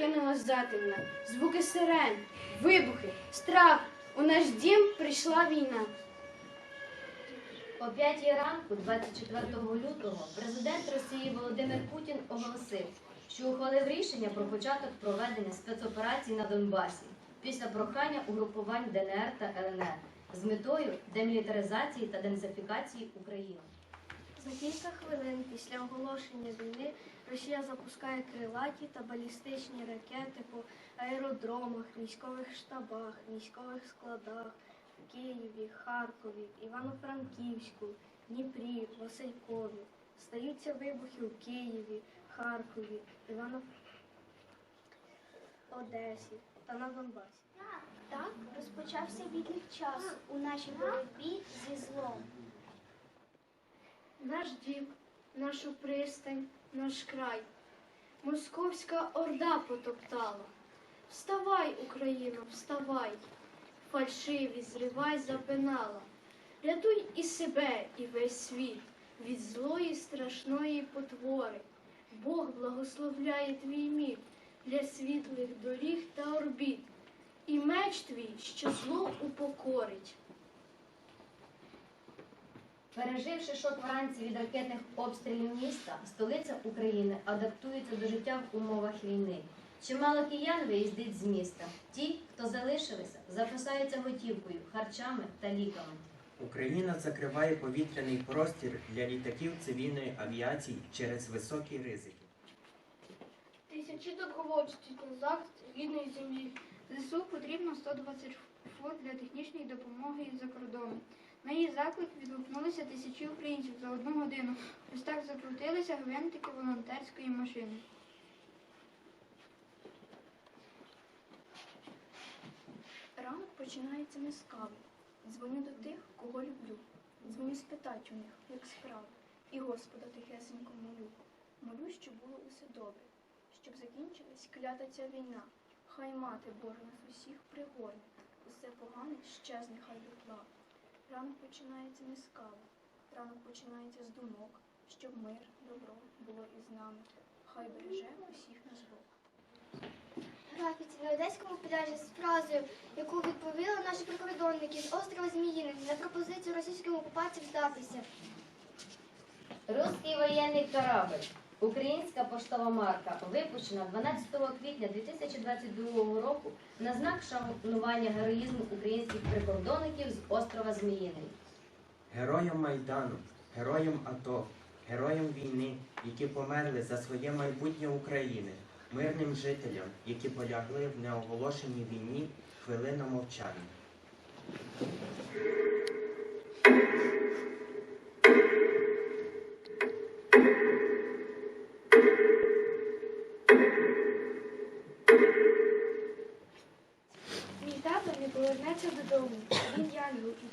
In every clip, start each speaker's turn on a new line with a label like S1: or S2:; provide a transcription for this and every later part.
S1: Прокинулась затемна. Звуки сирен, вибухи, страх. У наш дім прийшла війна.
S2: О 5 ранку, 24 лютого, президент Росії Володимир Путін оголосив, що ухвалив рішення про початок проведення спецоперацій на Донбасі після прохання угрупувань ДНР та ЛНР з метою демілітаризації та денацифікації України.
S3: За кілька хвилин після оголошення війни Росія запускає крилаті та балістичні ракети по аеродромах, військових штабах, військових складах в Києві, Харкові, Івано-Франківську, Дніпрі, Василькові. Стаються вибухи у Києві, Харкові, Івано... Одесі та на Донбасі.
S4: Так розпочався відлік часу у нашій боротьбі зі злом.
S1: Наш дім, нашу пристань, наш край. Московська орда потоптала. Вставай, Україно, вставай, фальшиві зривай запинала. Рятуй і себе, і весь світ від злої страшної потвори. Бог благословляє твій мір для світлих доріг та орбіт, і меч твій, що зло упокорить.
S2: Переживши шок вранці від ракетних обстрілів міста, столиця України адаптується до життя в умовах війни. Чимало киян виїздить з міста. Ті, хто залишилися, запасаються готівкою, харчами та ліками.
S5: Україна закриває повітряний простір для літаків цивільної авіації через високі ризики.
S1: Тисячі добровольців на захист рідної землі. ЗСУ потрібно 120 фут для технічної допомоги із-за кордону. На її заклик відгукнулися тисячі українців за одну годину. Ось так закрутилися гвинтики волонтерської машини.
S3: Ранок починається не з кави. Дзвоню до тих, кого люблю. Дзвоню спитать у них, як справи. І Господа тихесенько молю. Молю, щоб було усе добре, щоб закінчилась клята ця війна. Хай мати Божа нас усіх пригорне. Усе погане щезне хай дотла. Ранок починається не з кави. Ранок починається з думок, щоб мир, добро було із нами. Хай береже усіх нас Бог.
S4: Графіці на одеському пляжі з фразою, яку відповіли наші прикордонники з острова Зміїний на пропозицію російським окупантів здатися.
S2: Руський воєнний корабль. Українська поштова марка випущена 12 квітня 2022 року на знак шанування героїзму українських прикордонників з острова Зміїний.
S5: Героям Майдану, героям АТО, героям війни, які померли за своє майбутнє України, мирним жителям, які полягли в неоголошеній війні, хвилина мовчання.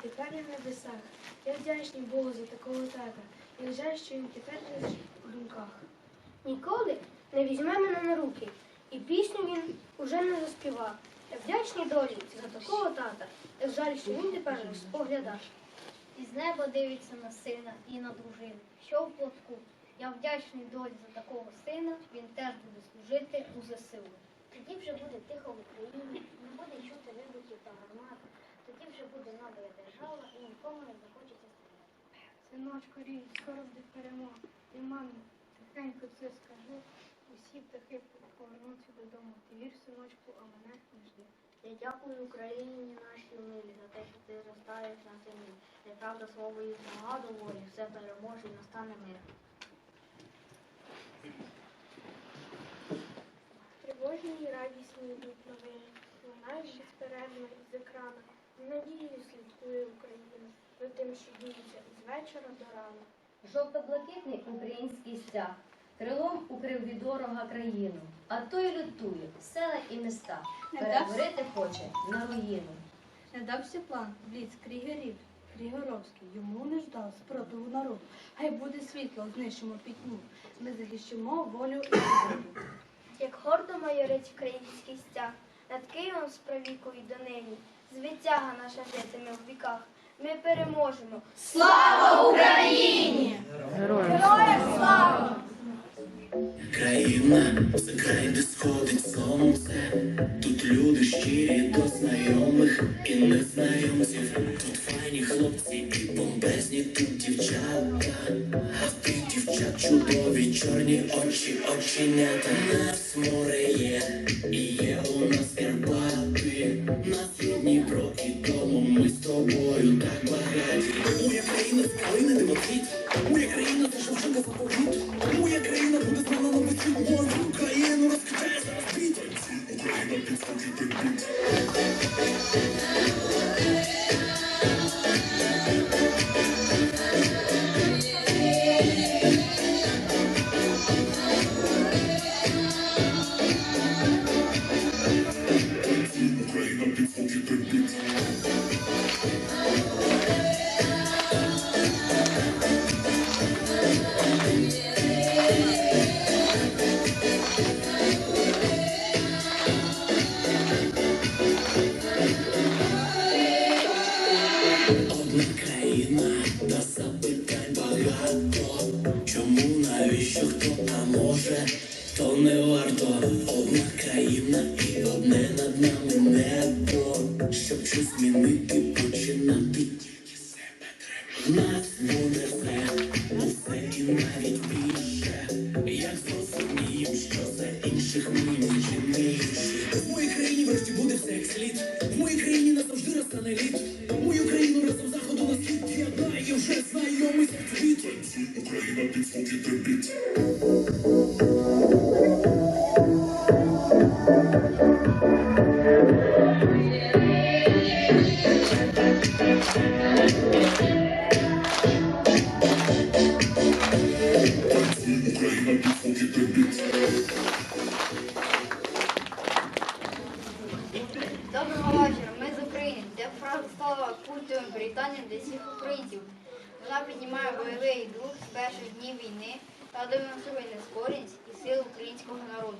S1: Тепер я в небесах. Я вдячний Богу за такого тата. Я жаль, що він тепер лише у думках. Ніколи не візьме мене на руки, і пісню він уже не заспівав. Я вдячний долі за такого тата. Я жаль, що він тепер не споглядав.
S3: Із неба дивиться на сина і на дружину, що в платку. Я вдячний долі за такого сина, він теж буде служити у ЗСУ.
S4: Тоді вже буде тихо в Україні, не буде чути вибухів та гармат. Тоді вже буде набоя держава і нікому не захочеться стріляти.
S1: Синочку рій, скоро буде перемога. І мамі, тихенько це скажи. Усі птахи повернуться додому. Ти вір, синочку, а мене не жди.
S4: Я дякую Україні нашій милі за те, що ти зростаєш на землі. Неправда слово і доволі, все переможе і настане мир.
S1: Тривожні і радісні йдуть новини. Лунають безперервно із екрана. З надією слідкує Україна за тим, що діється із вечора до рана.
S2: Жовто-блакитний український стяг крилом укрив від ворога країну, а той лютує села і міста, перетворити хоче на руїну.
S6: Не дався план бліц крігерів. Крігоровський йому не ждав спротиву народу. Хай буде світло, знищимо пітьму. Ми захищимо волю і свободу.
S3: Як гордо майорить український стяг, над Києвом з правіку і донині,
S4: звитяга наша житиме в віках. Ми переможемо. Слава Україні! Героям слава!
S7: Країна це край, де сходить сонце. Тут люди щирі до знайомих і незнайомців. Тут файні хлопці і бомбезні тут дівчата. А ти дівчат чудові, чорні очі, оченята. Нас море є, і є у нас Щось починати тільки себе нас буде все, усе і навіть більше. Як зрозумієм, що за інших ми. В моїй країні врешті буде все як слід. В моїй країні назавжди розтане лід. Мою країну разом заходу на схід єднає вже знайомий. Україна до біт.
S8: Перших днів війни та демонструє нескорість і силу українського народу.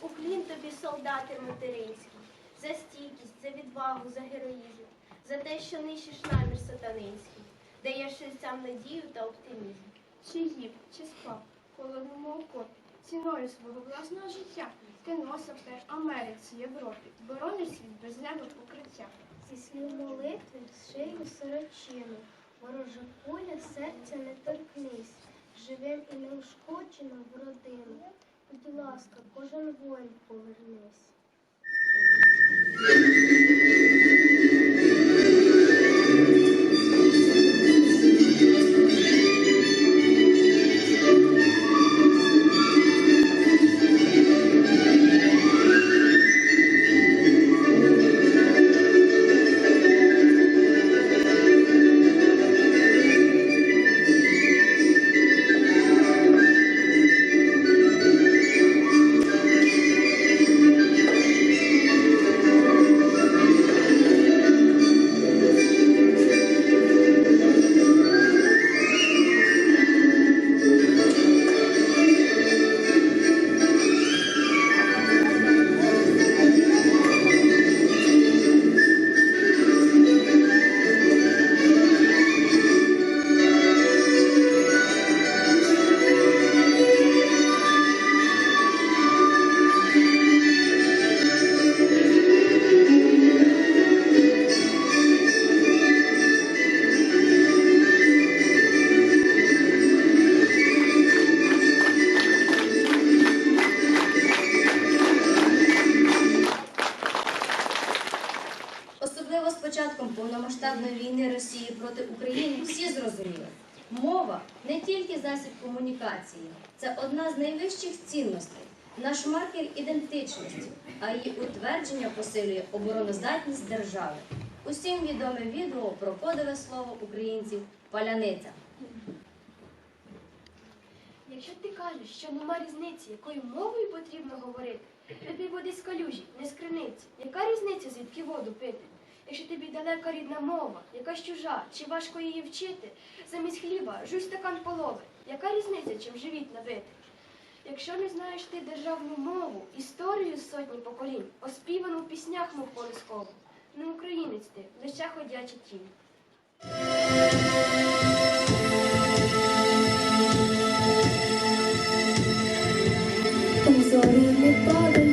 S1: Уклін тобі, солдати материнські, за стійкість, за відвагу, за героїзм, за те, що нищиш намір сатанинський, даєш серцям надію та оптимізм.
S3: Чи їв, чи спав, в холодному окопі, ціною свого власного життя, ти носив теж Америці, Європі, борониш світ без неба покриття.
S1: Зі слів молитви шию сорочину, ворожа куля серця не торкнись, живим і неушкодженим в родину. Будь ласка, кожен воїн повернись.
S2: Засіб комунікації, це одна з найвищих цінностей, наш маркер ідентичності, а її утвердження посилює обороноздатність держави. Усім відоме відео про кодове слово українців паляниця.
S1: Якщо ти кажеш, що нема різниці, якою мовою потрібно говорити, тобі води з калюжі, не з. Яка різниця, звідки воду пити? Якщо тобі далека рідна мова, якась чужа, чи важко її вчити, замість хліба жуй стакан полови. Яка різниця, чим живіт набити? Якщо не знаєш ти державну мову, історію сотні поколінь, оспівану в піснях, мов колискову, Не українець ти, лише ходяча тінь.
S9: Зорі не падають,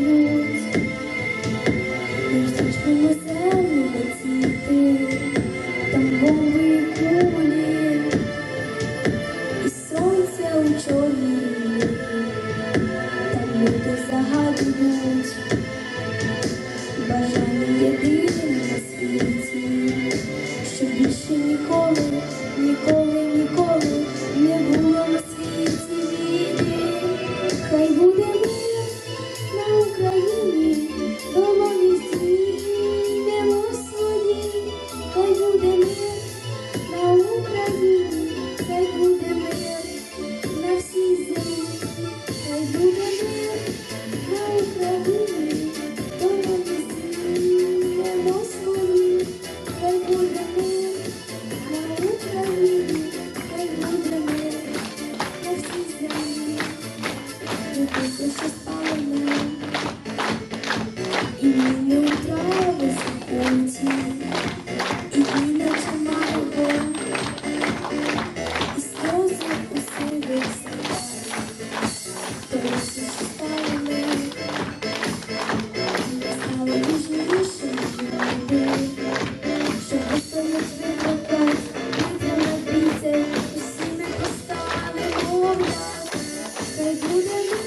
S9: буде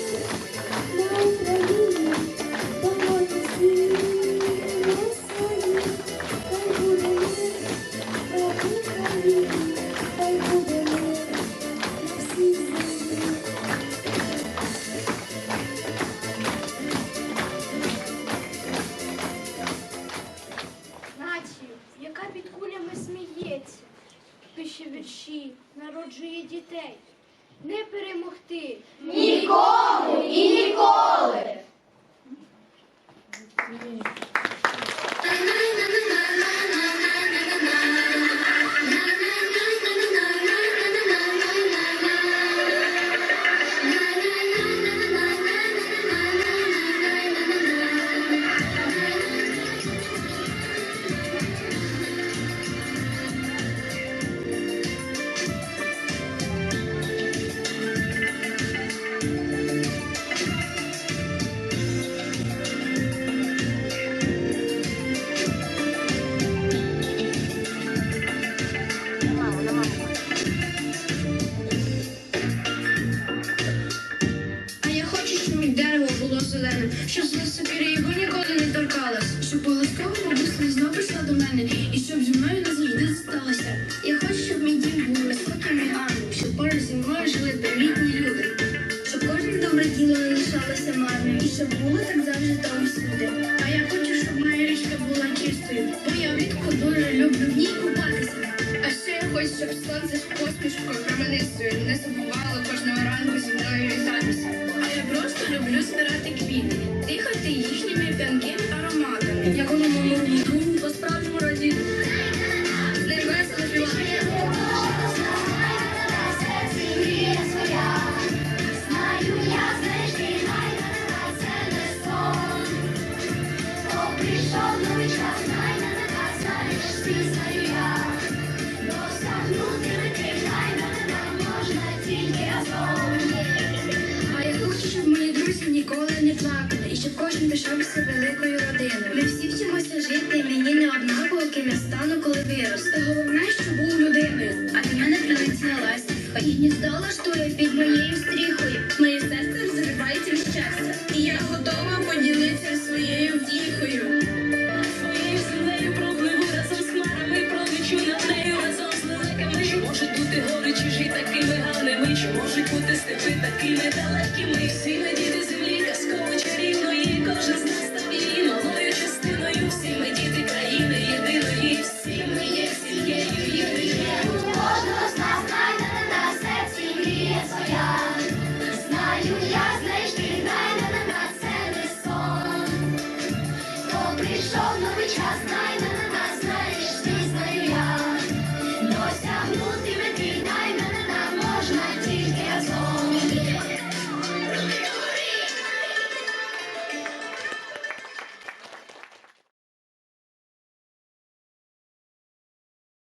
S10: А променистою не забувала кожного ранку зі мною вітатися. А я просто люблю збирати квіти, дихати їхніми п'янким ароматами. Як воно моєму ніколи не плакали, і щоб кожен пишався великою родиною. Ми всі вчимося жити, і мені не однаково, ким я стану, коли виросту. Головне, щоб був людиною, а до мене прилетіла ластівка. І гніздо лаштує під моєю стріхою. Моє серце розривається від щастя. І я готова поділитися своєю втіхою.
S7: Своєю землею пропливу разом з хмарами, пролечу над нею разом з лелеками. Що можуть бути гори чужі такими гарними, що можуть бути степи такими далекими. Всі ми Just